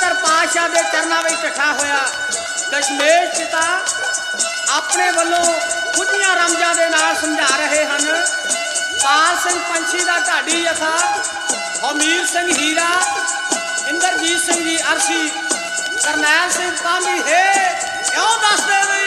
ਕਰ ਪਾਤਸ਼ਾਹ ਦੇ ਚਰਨਾਂ ਵਿੱਚ ਇਕੱਠਾ ਹੋਇਆ। ਦਸ਼ਮੇਸ਼ ਪਿਤਾ ਆਪਣੇ ਵੱਲੋਂ ਖੁੱਡੀਆਂ ਰਮਜਾਂ ਦੇ ਨਾਲ ਸਮਝਾ ਰਹੇ ਹਨ। ਪਾਲ ਸਿੰਘ ਪੰਛੀ ਦਾ ਢਾਡੀ ਜਥਾ, ਹਮੀਰ ਸਿੰਘ ਹੀਰਾ, ਇੰਦਰਜੀਤ ਸਿੰਘ ਜੀ ਅਰਸ਼ੀ, ਕਰਨੈਲ ਸਿੰਘ ਕਾਂਦੀ ਹੈ, ਕਿਉਂ ਦੱਸਦੇ ਵੀ